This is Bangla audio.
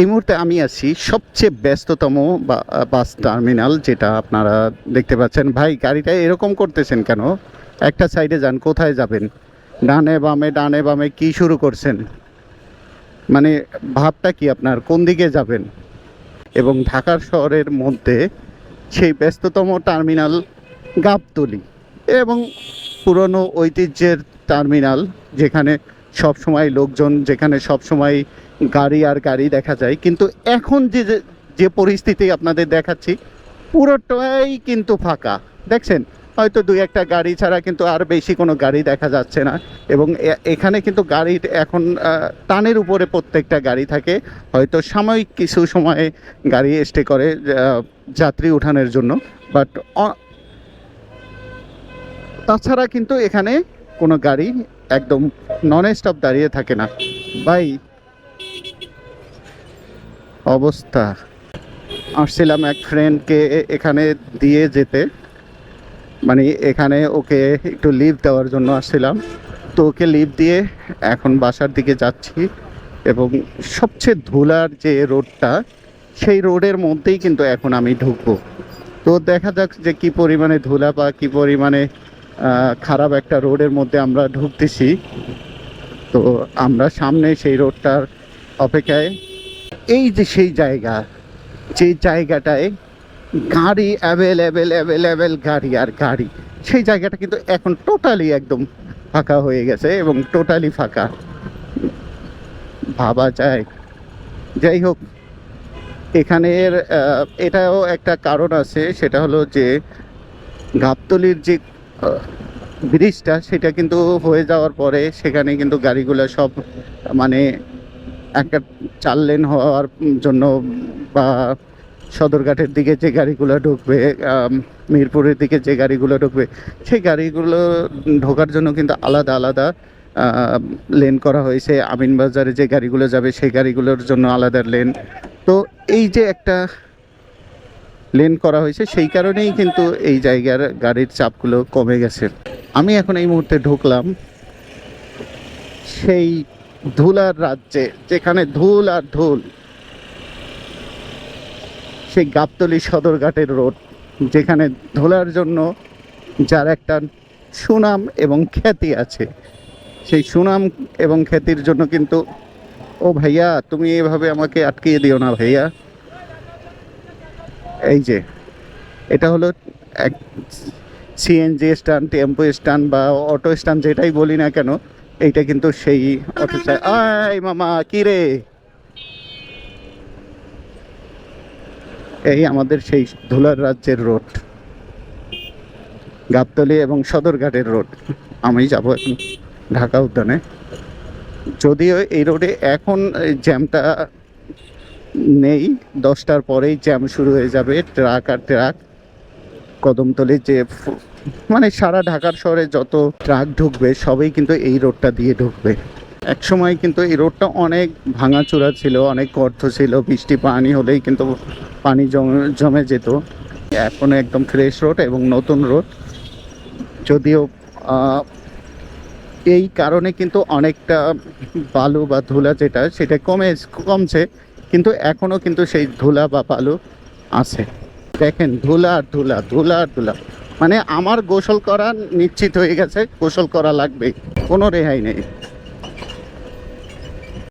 এই মুহূর্তে আমি আছি সবচেয়ে ব্যস্ততম বাস টার্মিনাল যেটা আপনারা দেখতে পাচ্ছেন। ভাই, গাড়িটা এরকম করতেছেন কেন? একটা সাইডে যান, কোথায় যাবেন? ডানে বামে ডানে বামে কি শুরু করছেন? মানে ভাবটা কি আপনার? কোন দিকে যাবেন? এবং ঢাকার শহরের মধ্যে সেই ব্যস্ততম টার্মিনাল গাবতলি এবং পুরনো ঐতিহ্যের টার্মিনাল যেখানে সব সময় লোকজন যেখানে সব সময় গাড়ি আর গাড়ি দেখা যায়। কিন্তু এখন যে, যে- পরিস্থিতি আপনাদের দেখাচ্ছি, পুরোটাই কিন্তু ফাঁকা। দেখছেন? হয়তো দুই একটা গাড়ি ছাড়া কিন্তু আর বেশি কোনো গাড়ি দেখা যাচ্ছে না। এবং এখানে কিন্তু গাড়ির এখন টানের উপরে প্রত্যেকটা গাড়ি থাকে। হয়তো সাময়িক কিছু সময়ে গাড়ি স্টে করে যাত্রী উঠানের জন্য। বাট তাছাড়া কিন্তু এখানে কোনো গাড়ি একদম নন স্টপ দাঁড়িয়ে থাকে না। ভাই, অবস্থা। আসছিলাম এক ফ্রেন্ডকে এখানে দিয়ে যেতে। মানে এখানে ওকে একটু লিভ দেওয়ার জন্য আসছিলাম। তো ওকে লিভ দিয়ে এখন বাসার দিকে যাচ্ছি এবং সবচেয়ে ধুলার যে রোডটা, সেই রোডের মধ্যেই কিন্তু এখন আমি ঢুকবো। তো দেখা যাক যে কি পরিমাণে ধুলা বা কি পরিমাণে খারাপ একটা রোডের মধ্যে আমরা ঢুকতেছি। তো আমরা সামনে সেই রোডটার অপেক্ষায়। এই যে সেই জায়গা যে জায়গাটায় গাড়ি অ্যাভেলেবেল অ্যাভেলেবেল গাড়ি আর গাড়ি, সেই জায়গাটা কিন্তু এখন টোটালি একদম ফাঁকা হয়ে গেছে এবং টোটালি ফাঁকা। ভাবা যায়। যাই হোক, এখানের এটাও একটা কারণ আছে, সেটা হলো যে গাবতলির যে ব্রিজটা, সেটা কিন্তু হয়ে যাওয়ার পরে সেখানে কিন্তু গাড়িগুলো সব মানে একটা চার লেন হওয়ার জন্য বা সদরঘাটের দিকে যে গাড়িগুলো ঢুকবে মিরপুরের দিকে যে গাড়িগুলো ঢুকবে, সেই গাড়িগুলো ঢোকার জন্য কিন্তু আলাদা আলাদা লেন করা হয়েছে। আমিনবাজারে যে গাড়িগুলো যাবে, সেই গাড়িগুলোর জন্য আলাদা লেন। তো এই যে একটা লেন করা হয়েছে, সেই কারণেই কিন্তু এই জায়গার গাড়ির চাপগুলো কমে গেছে। আমি এখন এই মুহূর্তে ঢুকলাম সেই ধুলার রাজ্যে, যেখানে ধুল আর ধুল। সেই গাবতলি সদরঘাটের রোড, যেখানে ধুলার জন্য যার একটা সুনাম এবং খ্যাতি আছে। সেই সুনাম এবং খ্যাতির জন্য কিন্তু, ও ভাইয়া, তুমি এভাবে আমাকে আটকিয়ে দিও না ভাইয়া। এই যে এটা হলো এক সিএনজি স্ট্যান্ড টেম্পো স্ট্যান্ড বা অটো স্ট্যান্ড যেটাই বলি না কেন এইটা কিন্তু সেই অটো আয় মামা কি রে? এই আমাদের সেই ধুলার রাজ্যের রোড গাবতলি এবং সদরঘাটের রোড। আমি যাব এখন ঢাকা উদ্যানে। যদিও এই রোডে এখন এই জ্যামটা নেই। দশটার পরেই জ্যাম শুরু হয়ে যাবে ট্রাক আর ট্রাক কদমতলির যে মানে সারা ঢাকার শহরে যত ট্রাক ঢুকবে, সবই কিন্তু এই রোডটা দিয়ে ঢুকবে। এক সময় কিন্তু এই রোডটা অনেক ভাঙাচোরা ছিল, অনেক গর্ত ছিল, বৃষ্টি, পানি হলেই কিন্তু পানি জমে জমে যেত। এখন একদম ফ্রেশ রোড এবং নতুন রোড যদিও এই কারণে কিন্তু অনেকটা বালু বা ধুলা যেটা, সেটা কমে কমছে। কিন্তু এখনও কিন্তু সেই ধুলা বা পালু আছে। দেখেন, ধুলা আর ধুলা ধুলা আর ধুলা। মানে আমার গোসল করা নিশ্চিত হয়ে গেছে, গোসল করা লাগবে কোনো রেহাই নেই।